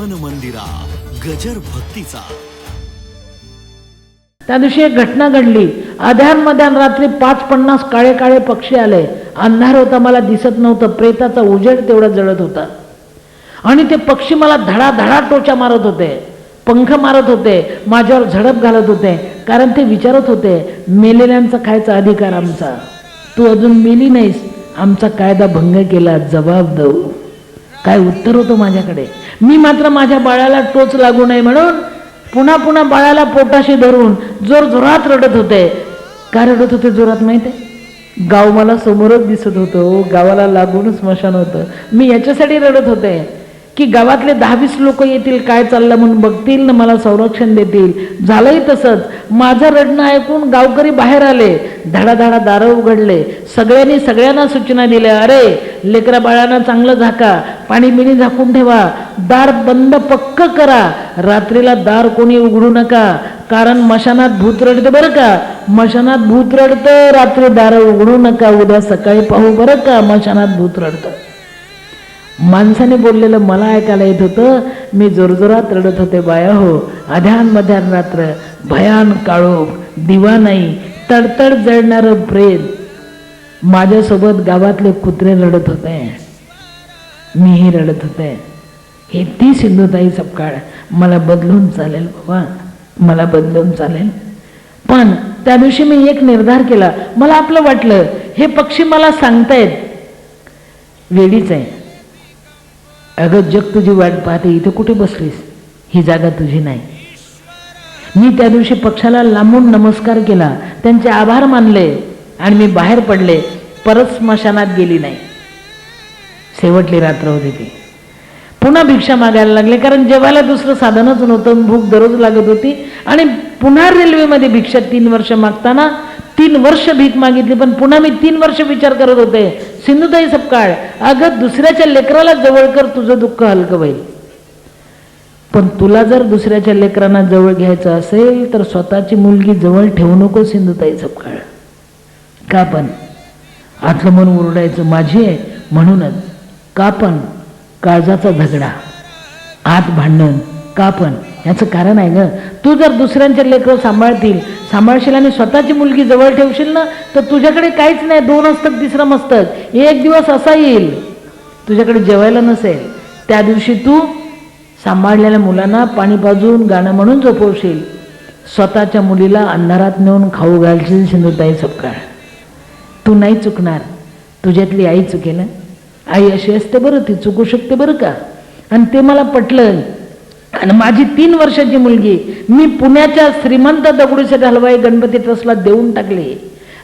मन मंदिरा गजर भक्तीचा. त्या दिवशी एक घटना घडली. अध्यान मध्यान रात्री पाच पन्नास काळे काळे पक्षी आले. अंधार होता मला दिसत नव्हतं. प्रेताचा उजेड तेवढा जळत होता. आणि ते पक्षी मला धडा धडा टोचा मारत होते. पंख मारत होते. माझ्यावर झडप घालत होते. कारण ते विचारत होते मेलेल्यांचा खायचा अधिकार आमचा. तू अजून मेली नाहीस. आमचा कायदा भंग केला जबाब देऊ. काय उत्तर होतं माझ्याकडे? मी मात्र माझ्या बाळाला टोच लागू नये म्हणून पुन्हा पुन्हा बाळाला पोटाशी धरून जोर जोरात रडत होते. का रडत होते जोरात माहिती आहे? गाव मला समोरच दिसत होतं. गावाला लागूनच स्मशान होतं. मी याच्यासाठी रडत होते. की गावातले दहावीस लोक येतील काय चाललं म्हणून बघतील ना मला संरक्षण देतील. झालंही तसंच. माझं रडणं ऐकून गावकरी बाहेर आले. धडाधडा दारं उघडले. सगळ्यांनी सगळ्यांना सूचना दिल्या. अरे लेकरा बाळांना चांगलं झाका. पाणी बिणी झाकून ठेवा. दार बंद पक्क करा. रात्रीला दार कोणी उघडू नका. कारण मशानात भूत रडतं बरं का? मशानात भूत रडतं रात्री दारं उघडू नका. उद्या सकाळी पाहू बरं का मशानात भूत रडतं? माणसाने बोललेलं मला ऐकायला येत होतं मी जोरजोरात रडत होते बाया हो. अध्यान मध्यान रात्र भयान काळोख दिवा नाही तडतड जळणारं प्रेत. माझ्यासोबत गावातले कुत्रे रडत होते. मीही रडत होते. हे ती सिंधुताई सपकाळ मला बदलून चालेल बाबा मला बदलून चालेल. पण त्या दिवशी मी एक निर्धार केला मला आपलं वाटलं हे पक्षी मला सांगतायत. वेडीच आहे. अगं जग तुझी वाट पाहते इथे कुठे बसलीस? ही जागा तुझी नाही. मी त्या दिवशी पक्षाला लांबून नमस्कार केला. त्यांचे आभार मानले आणि मी बाहेर पडले. परत स्मशानात गेली नाही. शेवटली रात्र होती ती. पुन्हा भिक्षा मागायला लागले कारण जेवायला दुसरं साधनच नव्हतं. भूक दररोज लागत होती. आणि पुन्हा रेल्वेमध्ये भिक्षा तीन वर्ष मागताना तीन वर्ष भीक मागितली पण पुन्हा मी तीन वर्ष विचार करत होते. सिंधुताई सपकाळ अगं दुसऱ्याच्या लेकराला जवळ कर तुझं दुःख हलकं होईल. पण तुला जर दुसऱ्याच्या लेकरांना जवळ घ्यायचं असेल तर स्वतःची मुलगी जवळ ठेवू नको सिंधुताई सपकाळ. का पण? आतलं मन ओरडायचं माझी आहे म्हणूनच. का पण? काळजाचा झगडा. आत भांडण. का पण? याचं कारण आहे ग तू जर दुसऱ्यांचे लेकरं सांभाळतील सांभाळशील आणि स्वतःची मुलगी जवळ ठेवशील ना तर तुझ्याकडे काहीच नाही दोन असतात तिसरं मस्तक. एक दिवस असा येईल तुझ्याकडे जेवायला नसेल त्या दिवशी तू सांभाळलेल्या मुलांना पाणी पाजून गाणं म्हणून झोपवशील. स्वतःच्या मुलीला अंधारात नेऊन खाऊ घालशील सिंधुताई सपकाळ. तू नाही चुकणार तुझ्यातली आई चुकेल. आई अशी असते बरं ती चुकू शकते बरं का? आणि ते मला पटलं आणि माझी तीन वर्षाची मुलगी मी पुण्याच्या श्रीमंत दगडूशेठ हलवाई गणपती ट्रस्टला देऊन टाकली.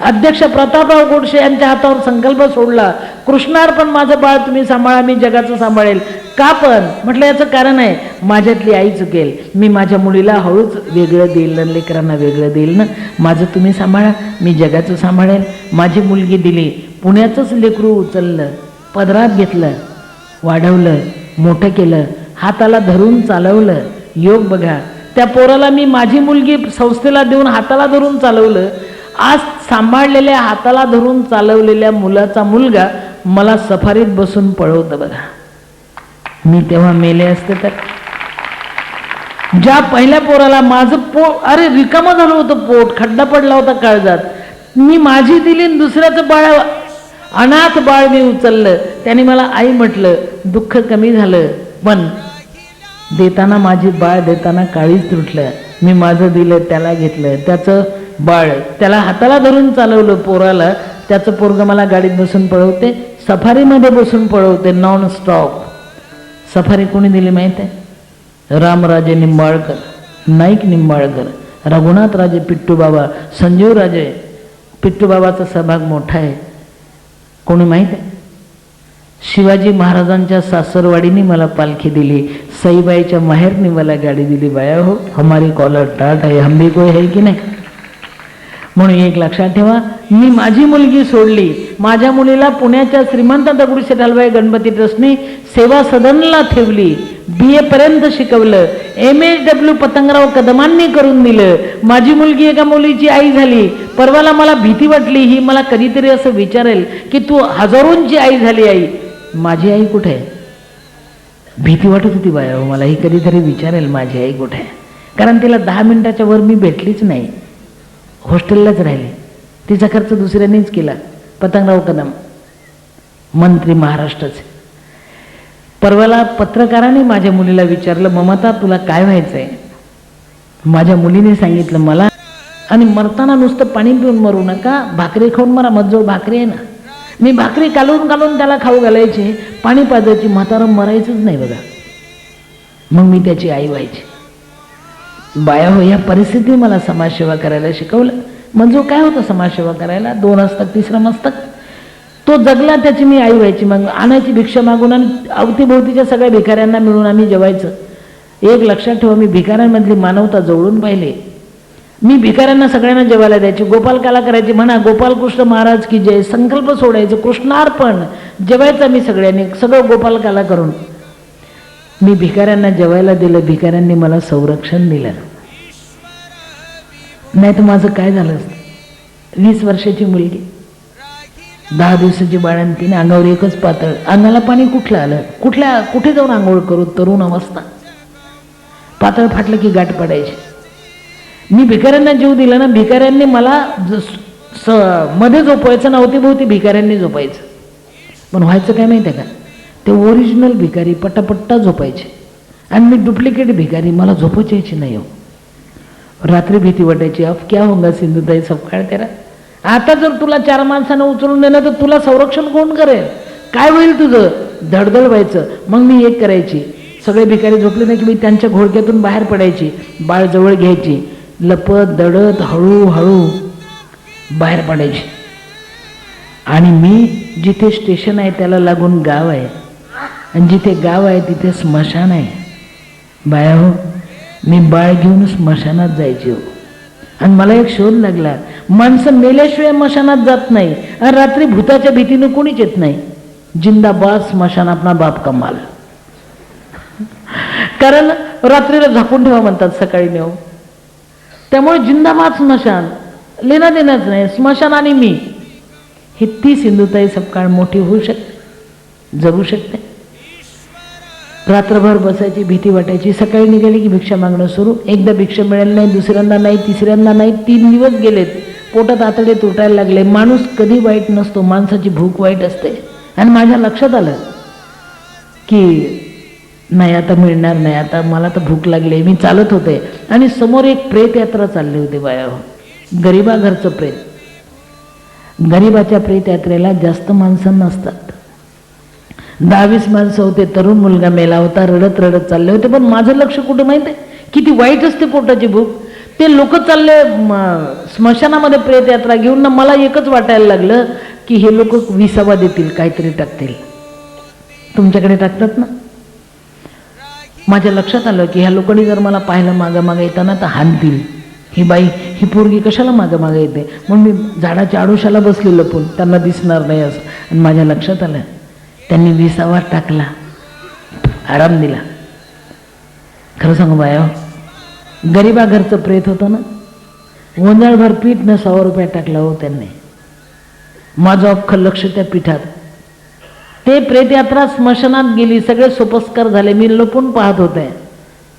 अध्यक्ष प्रतापराव गोडसे यांच्या हातावर संकल्प सोडला. कृष्णार्पण माझं बाळ तुम्ही सांभाळा मी जगाचं सांभाळेल. का पण? म्हटलं याचं कारण आहे माझ्यातली आई चुकेल. मी माझ्या मुलीला हळूच वेगळं देईल ना लेकरांना वेगळं देईल ना. माझं तुम्ही सांभाळा मी जगाचं सांभाळेल. माझी मुलगी दिली पुण्याचंच लेकरू उचललं पदरात घेतलं वाढवलं मोठं केलं. हाताला धरून चालवलं. योग बघा त्या पोराला मी माझी मुलगी संस्थेला देऊन हाताला धरून चालवलं. आज सांभाळलेल्या हाताला धरून चालवलेल्या मुलाचा मुलगा मला सफारीत बसून पळवतं बघा. मी तेव्हा मेले असते तर. ज्या पहिल्या पोराला माझं पो अरे रिकामं झालं होतं पोट खड्डा पडला होता काळजात. मी माझी दिली दुसऱ्याचं बाळ अनाथ बाळ मी उचललं. त्याने मला आई म्हटलं दुःख कमी झालं. पण देताना माझी बाळ देताना काळीच तुटलं मी माझं दिलं त्याला घेतलं त्याचं बाळ त्याला हाताला धरून चालवलं पोराला. त्याचं पोरगं मला गाडीत बसून पळवते सफारीमध्ये बसून पळवते नॉन स्टॉप सफारी कोणी दिली माहीत आहे? रामराजे निंबाळकर नाईक निंबाळकर रघुनाथराजे पिट्टूबाबा संजीवराजे पिट्टूबाबाचा सहभाग मोठा आहे. कोणी माहीत आहे? शिवाजी महाराजांच्या सासरवाडीने मला पालखी दिली. सईबाईच्या माहेरने मला गाडी दिली बाया हो हमारी कॉलर टाट आहे हंबी भी है की नाही? म्हणून एक लक्षात ठेवा मी माझी मुलगी सोडली. माझ्या मुलीला पुण्याच्या श्रीमंत दगडूशेठ हलवाई गणपती ट्रस्टने सेवा सदनला ठेवली. बी ए पर्यंत शिकवलं. एम एच डब्ल्यू पतंगराव कदमांनी करून दिलं. माझी मुलगी एका मुलीची आई झाली. परवाला मला भीती वाटली ही मला कधीतरी असं विचारेल की तू हजारोंची आई झाली आई. माझी आई कुठे आहे? भीती वाटत होती बाया हो, मला ही कधीतरी विचारेल माझी आई कुठे आहे? कारण तिला दहा मिनिटाच्या वर मी भेटलीच नाही. हॉस्टेललाच राहिले. तिचा खर्च दुसऱ्यांनीच केला. पतंगराव कदम. मंत्री महाराष्ट्राचे परवाला पत्रकाराने माझ्या मुलीला विचारलं ममता तुला काय व्हायचं आहे माझ्या मुलीने सांगितलं मला आणि मरताना नुसतं पाणी पिऊन मरू नका भाकरी खाऊन मरा मजजवळ भाकरी आहे ना. मी भाकरी कालून कालून त्याला खाऊ घालायची. पाणी पाजायची म्हातारं मरायचंच नाही बघा. मग मी त्याची आई व्हायची. बाया हो या परिस्थितीत मला समाजसेवा करायला शिकवलं. म्हणजे काय होतं समाजसेवा करायला? दोन असतात तिसरं मस्तक तो जगला त्याची मी आई व्हायची. मग आणायची भिक्षा मागून आणि अवतीभोवतीच्या सगळ्या भिकाऱ्यांना मिळून आम्ही जेवायचं. एक लक्षात ठेवा मी भिकाऱ्यांमधली मानवता जवळून पाहिले. मी भिकाऱ्यांना सगळ्यांना जेवायला द्यायची. गोपालकाला करायची म्हणा गोपालकृष्ण महाराज की जय संकल्प सोडायचं कृष्णार्पण. जेवायचा मी सगळ्यांनी सगळं गोपालकाला करून. मी भिकाऱ्यांना जेवायला दिलं भिकाऱ्यांनी मला संरक्षण दिलं. नाही तर माझं काय झालं? असतं वीस वर्षाची मुलगी. दहा दिवसाची बाळण तिने अंगावर एकच पातळ. अंगाला पाणी कुठलं आलं? कुठल्या कुठे जाऊन आंघोळ करू? तरुण अवस्था. पातळ फाटलं की गाठ पडायची. मी भिकाऱ्यांना जीव दिला ना भिकाऱ्यांनी मला स- मध्ये झोपवायचं ना अवतीभोवती भिकाऱ्यांनी झोपायचं. पण व्हायचं काय माहिती आहे का? ते ओरिजिनल भिकारी पट्टापट्टा झोपायचे. आणि मी डुप्लिकेट भिकारी मला झोपच यायची नाही हो. रात्री भीती वाटायची अफ क्या होंगा सिंधुताई सपकाळ तेरा. आता जर तुला चार माणसानं उचलून नेलं तर तुला संरक्षण कोण करेल? काय होईल तुझं? धडधड व्हायचं. मग मी एक करायची. सगळे भिकारी झोपले नाही की मी त्यांच्या घोडक्यातून बाहेर पडायची. बाळ जवळ घ्यायची. लपत दडत हळूहळू बाहेर पडायची. आणि मी जिथे स्टेशन आहे त्याला लागून गाव आहे. आणि जिथे गाव आहे तिथे स्मशान आहे. बाया हो मी बाळ घेऊन स्मशानात जायचे हो. आणि मला एक शोध लागला माणसं मेल्याशिवाय स्मशानात जात नाही. आणि रात्री भूताच्या भीतीनं कोणीच येत नाही. जिंदाबाद स्मशान आपला बाप कमाल. कारण रात्रीला झाकून ठेवा म्हणतात सकाळी नेऊ त्यामुळे जिंदाबाद स्मशान. लेना देणंच नाही. स्मशान आणि मी. ही ती सिंधुताई सपकाळ मोठी होऊ शकते. जगू शकते. रात्रभर बसायची भीती वाटायची. सकाळी निघाली की भिक्षा मागणं सुरू. एकदा भिक्षा मिळाली नाही दुसऱ्यांदा नाही तिसऱ्यांदा नाही. तीन दिवस गेलेत. पोटात आतडे तुटायला लागले. माणूस कधी वाईट नसतो. माणसाची भूक वाईट असते. आणि माझ्या लक्षात आलं की नाही आता मिळणार नाही आता मला तर भूक लागली मी चालत होते. आणि समोर एक प्रेत यात्रा चालली होती बाया. गरिबा घरचं प्रेत. गरिबाच्या प्रेत यात्रेला जास्त माणसं नसतात. दहावीस माणसं होते तरुण मुलगा मेला होता रडत रडत चालले होते पण माझं लक्ष कुठं माहीत आहे? किती वाईट असते पोटाची भूक. ते लोक चालले स्मशानामध्ये प्रेत यात्रा घेऊन ना मला एकच वाटायला लागलं की हे लोक विसावा देतील काहीतरी टाकतील. तुमच्याकडे टाकतात ना? माझ्या लक्षात आलं की ह्या लोकांनी जर मला पाहिलं मागं मागं येताना तर हानतील ही बाई ही पोरगी कशाला मागं मागं येते? म्हणून मी झाडाच्या आडोशाला बसलेलं पण त्यांना दिसणार नाही असं. आणि माझ्या लक्षात आलं त्यांनी विसावा टाकला. आराम दिला. खरं सांगू बाया गरिबा घरचं प्रेत होतं ना? गोंधळभर पीठ न सव्वा रुपया टाकला हो त्यांनी. माझं अख्खं लक्ष त्या पीठात. ते प्रेतयात्रा स्मशानात गेली सगळे सोपस्कार झाले. मी लपून पाहत होते.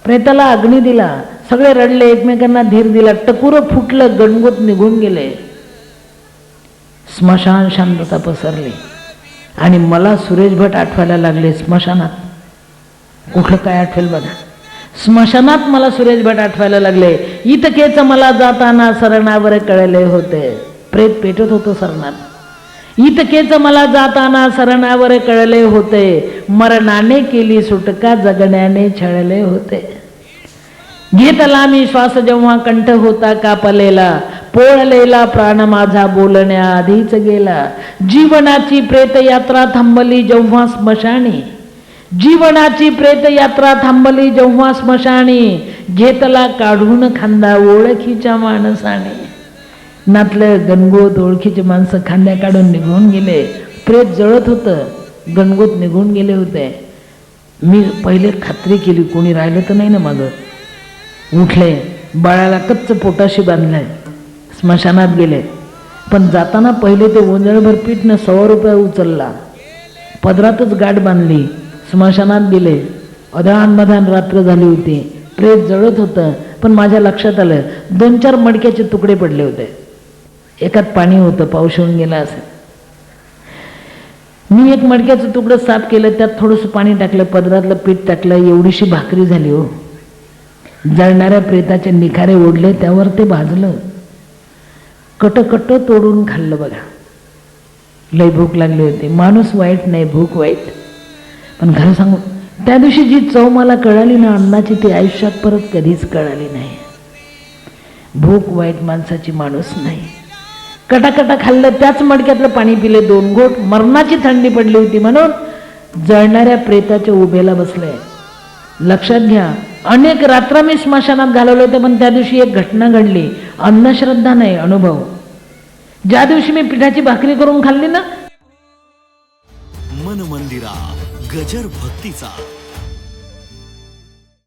प्रेताला अग्नी दिला. सगळे रडले एकमेकांना धीर दिला. टकुरं फुटलं गणगोत निघून गेले. स्मशान शांतता पसरली. आणि मला सुरेश भट आठवायला लागले स्मशानात. कुठलं काय आठवेल बघा. स्मशानात मला सुरेश भट आठवायला लागले. इतकेच मला जाताना सरणावर कळले होते. प्रेत पेटत होतं सरणात इतकेच मला जाताना सरणावर कळले होते. मरणाने केली सुटका जगण्याने छळले होते. घेतला मी श्वास जेव्हा कंठ होता कापलेला. पोळलेला प्राण माझा बोलण्याआधीच गेला. जीवनाची प्रेतयात्रा थांबली जेव्हा स्मशानी. जीवनाची प्रेतयात्रा थांबली जेव्हा स्मशानी. घेतला काढून खांदा ओळखीच्या माणसाने. नातलं गणगोत ओळखीचे माणसं खांद्या काढून निघून गेले. प्रेत जळत होतं. गणगोत निघून गेले होते. मी पहिले खात्री केली कोणी राहिलं तर नाही ना मागं. उठले. बाळाला कच्च पोटाशी बांधलंय स्मशानात गेले. पण जाताना पहिले ते ओंजळभर पीठनं सव्वा रुपया उचलला. पदरातच गाठ बांधली. स्मशानात गेले. अधानमधान रात्र झाली होती. प्रेत जळत होतं. पण माझ्या लक्षात आलं दोन चार मडक्याचे तुकडे पडले होते. एकात पाणी होतं पाऊस होऊन गेला असेल मी एक मडक्याचं तुकडं साफ केलं त्यात थोडंसं पाणी टाकलं पदरातलं पीठ टाकलं एवढीशी भाकरी झाली हो. जळणाऱ्या प्रेताचे निखारे ओढले त्यावर ते भाजलं. कट कट तोडून खाल्लं बघा. लय भूक लागली होती. माणूस वाईट नाही भूक वाईट. पण खरं सांगू त्या दिवशी जी चव मला कळाली ना अन्नाची ती आयुष्यात परत कधीच कळाली नाही. भूक वाईट माणसाची माणूस नाही. कटाकटा खाल्लं त्याच मडक्यातलं पाणी पिले दोन गोट मरणाची थंडी पडली होती म्हणून जळणाऱ्या प्रेताच्या उभेला बसले. लक्षात घ्या अनेक रात्र मी स्मशानात घालवले होते पण त्या दिवशी एक घटना घडली. अन्नश्रद्धा नाही अनुभव. ज्या दिवशी मी पिठाची भाकरी करून खाल्ली ना मन मंदिरा गजर भक्तीचा.